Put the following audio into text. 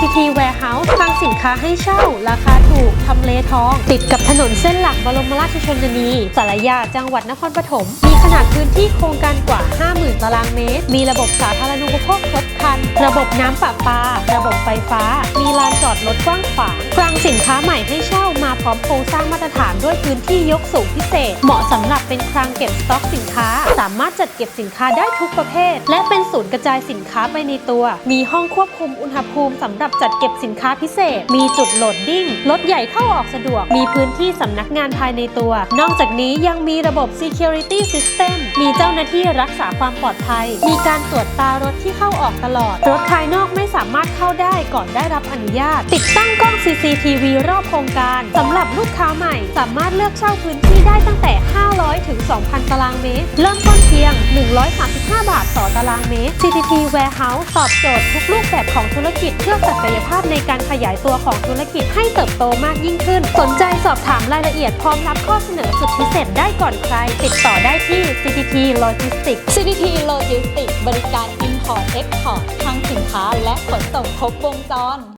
CPT Warehouse คลังสินค้าให้เช่า ราคาถูก ทำเลทอง ติดกับถนนเส้นหลักบรมราชชนนีสารยาจังหวัดนครปฐม มีขนาดพื้นที่โครงการกว่า 50,000 ตารางเมตร มีระบบสาธารณูปโภคครบครัน ระบบน้ำประปา ระบบไฟฟ้า มีลานจอดรถกว้างขวางคลังสินค้าใหม่ให้ ร้อมโครงสร้างมาตรฐานด้วยพื้นที่ยกสูงพิเศษ เหมาะสำหรับเป็นคลังเก็บสต็อกสินค้า สามารถจัดเก็บสินค้าได้ทุกประเภท และเป็นศูนย์กระจายสินค้าไปในตัว มีห้องควบคุมอุณหภูมิสำหรับจัดเก็บสินค้าพิเศษ มีจุดโหลดดิ้งรถใหญ่เข้าออกสะดวก มีพื้นที่สำนักงานภายในตัว นอกจากนี้ยังมีระบบ security system มีเจ้าหน้าที่รักษาความปลอดภัย มีการตรวจตารถที่เข้าออกตลอด รถภายนอกไม่สามารถเข้าได้ก่อนได้รับอนุญาต ติดตั้งกล้อง CCTV รอบโครงการสำหรับลูกค้าใหม่ สามารถเลือกเช่าพื้นที่ได้ตั้งแต่ 500 ถึง 2,000 ตารางเมตร เริ่มต้นเพียง 135 บาทต่อตารางเมตร CTT Warehouse ตอบโจทย์ทุกรูปแบบของธุรกิจเพื่อศักยภาพในการขยายตัวของธุรกิจให้เติบโตมากยิ่งขึ้น สนใจสอบถามรายละเอียดพร้อมรับข้อเสนอสุดพิเศษได้ก่อนใคร ติดต่อได้ที่ CTT Logistics CDT Logistics บริการ Import Export ทั้งสินค้าและขนส่งครบวงจร